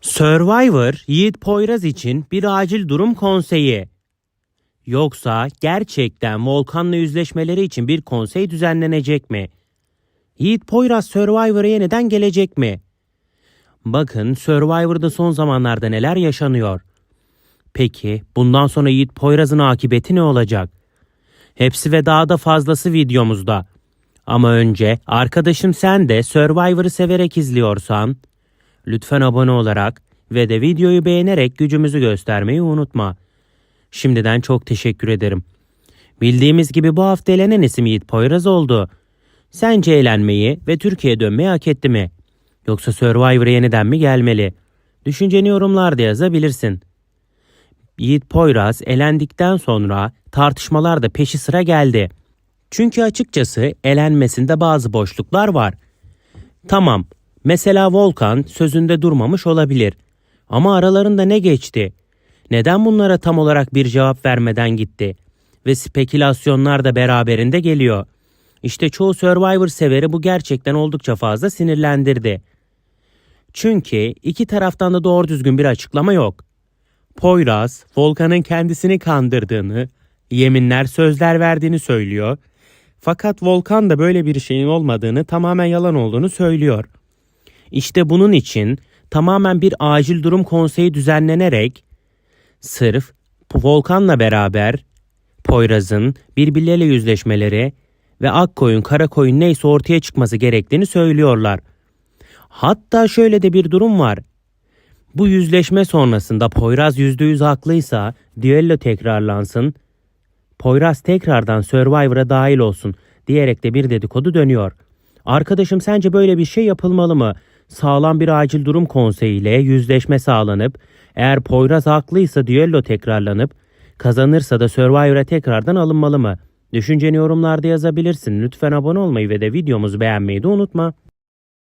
Survivor Yiğit Poyraz için bir acil durum konseyi. Yoksa gerçekten Volkan'la yüzleşmeleri için bir konsey düzenlenecek mi? Yiğit Poyraz Survivor'a yeniden gelecek mi? Bakın Survivor'da son zamanlarda neler yaşanıyor. Peki bundan sonra Yiğit Poyraz'ın akıbeti ne olacak? Hepsi ve daha da fazlası videomuzda. Ama önce arkadaşım sen de Survivor'ı severek izliyorsan lütfen abone olarak ve de videoyu beğenerek gücümüzü göstermeyi unutma. Şimdiden çok teşekkür ederim. Bildiğimiz gibi bu hafta elenen isim Yiğit Poyraz oldu. Sence eğlenmeyi ve Türkiye'ye dönmeyi hak etti mi? Yoksa Survivor'a yeniden mi gelmeli? Düşünceni yorumlarda yazabilirsin. Yiğit Poyraz elendikten sonra tartışmalar da peşi sıra geldi. Çünkü açıkçası elenmesinde bazı boşluklar var. Tamam, mesela Volkan sözünde durmamış olabilir. Ama aralarında ne geçti? Neden bunlara tam olarak bir cevap vermeden gitti? Ve spekülasyonlar da beraberinde geliyor. İşte çoğu Survivor severi bu gerçekten oldukça fazla sinirlendirdi. Çünkü iki taraftan da doğru düzgün bir açıklama yok. Poyraz, Volkan'ın kendisini kandırdığını, yeminler sözler verdiğini söylüyor. Fakat Volkan da böyle bir şeyin olmadığını, tamamen yalan olduğunu söylüyor. İşte bunun için tamamen bir acil durum konseyi düzenlenerek sırf Volkan'la beraber Poyraz'ın birbirleriyle yüzleşmeleri ve Akkoyun, Karakoyun neyse ortaya çıkması gerektiğini söylüyorlar. Hatta şöyle de bir durum var. Bu yüzleşme sonrasında Poyraz %100 haklıysa düello tekrarlansın. Poyraz tekrardan Survivor'a dahil olsun diyerek de bir dedikodu dönüyor. Arkadaşım sence böyle bir şey yapılmalı mı? Sağlam bir acil durum konseyiyle yüzleşme sağlanıp eğer Poyraz haklıysa düello tekrarlanıp kazanırsa da Survivor'a tekrardan alınmalı mı? Düşünceni yorumlarda yazabilirsin. Lütfen abone olmayı ve de videomuzu beğenmeyi de unutma.